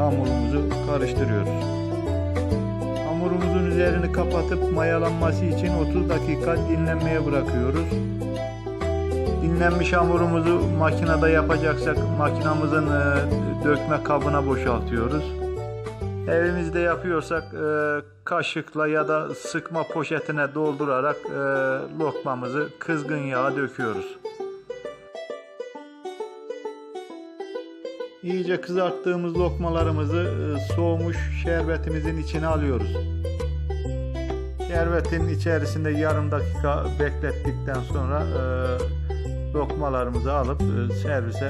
hamurumuzu karıştırıyoruz. Hamurumuzun üzerini kapatıp mayalanması için 30 dakika dinlenmeye bırakıyoruz. Dinlenmiş hamurumuzu makinede yapacaksak makinamızın e, dökme kabına boşaltıyoruz. Evimizde yapıyorsak e, kaşıkla ya da sıkma poşetine doldurarak e, lokmamızı kızgın yağa döküyoruz. İyice kızarttığımız lokmalarımızı e, soğumuş şerbetimizin içine alıyoruz. Şerbetin içerisinde yarım dakika beklettikten sonra e, lokmalarımızı alıp e, servise